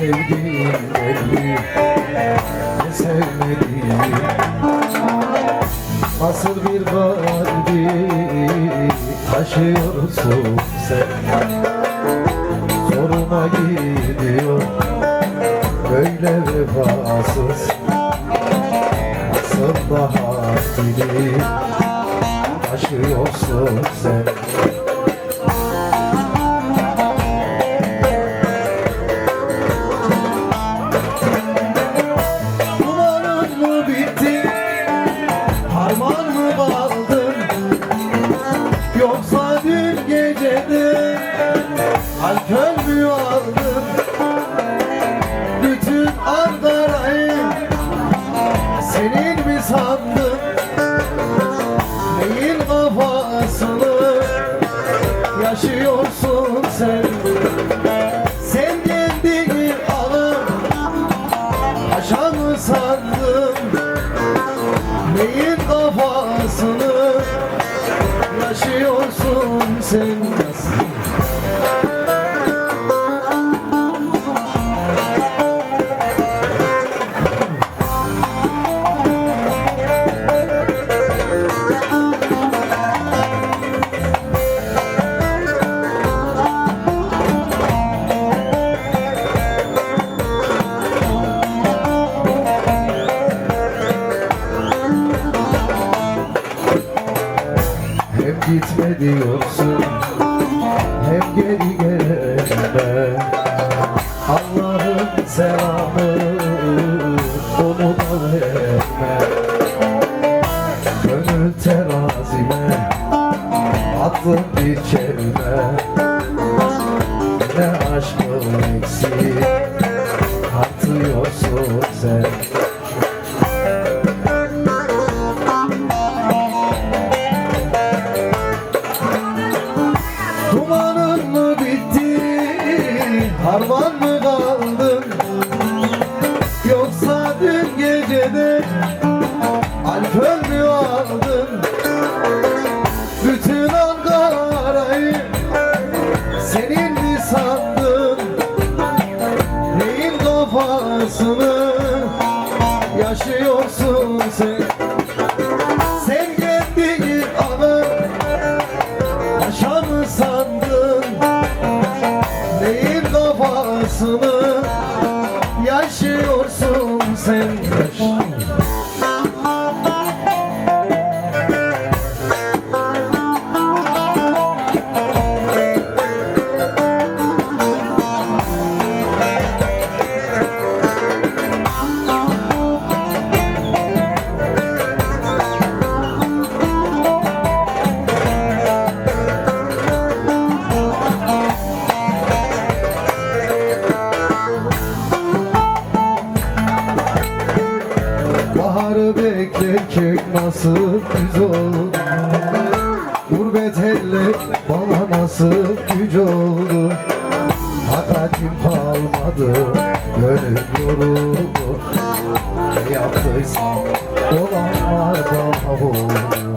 sevdiğim elini Ne sevmediğim. Nasıl bir kalbi taşıyorsun sen gidiyor böyle vefasız da haddini taşıyorsun sen Alkol mü aldın Bütün Ankara'yı Senin mi sandın? Neyin kafasını Yaşıyorsun gitme diyorsun Hem geri gelme Allah'ın selamı Onu da verme Gönül terazime Attın bir kelime sandın? Neyin kafasını beklerken nasıl güz oldu Gurbet elle bana nasıl güç oldu Takatim kalmadı gönül yoruldu Ne yaptıysam olanlar bana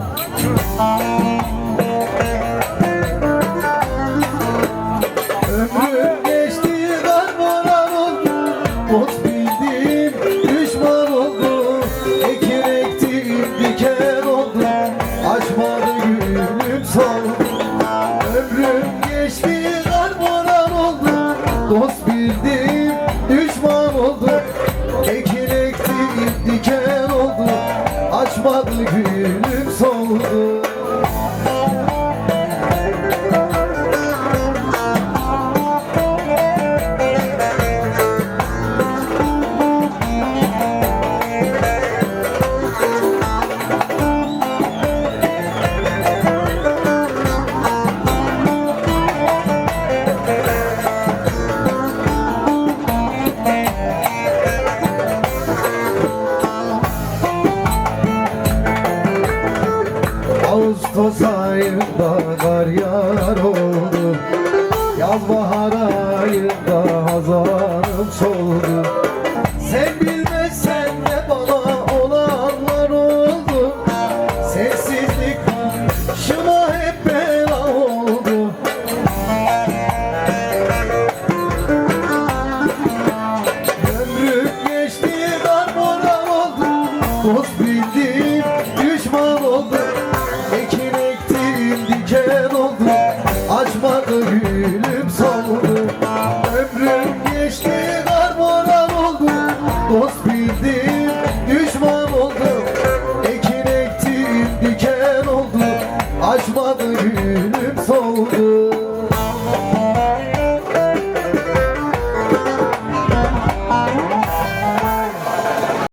Açmadı Ağustos ayında kar yağar oldu. Yaz bahar ayında hazanım soldu. Sen bilmezsen de Susmadı gülüm savurdu Ömrüm geçti karboran oldu. Dost bildim düşman oldu Ekin ektim diken oldu. Açmadı gülüm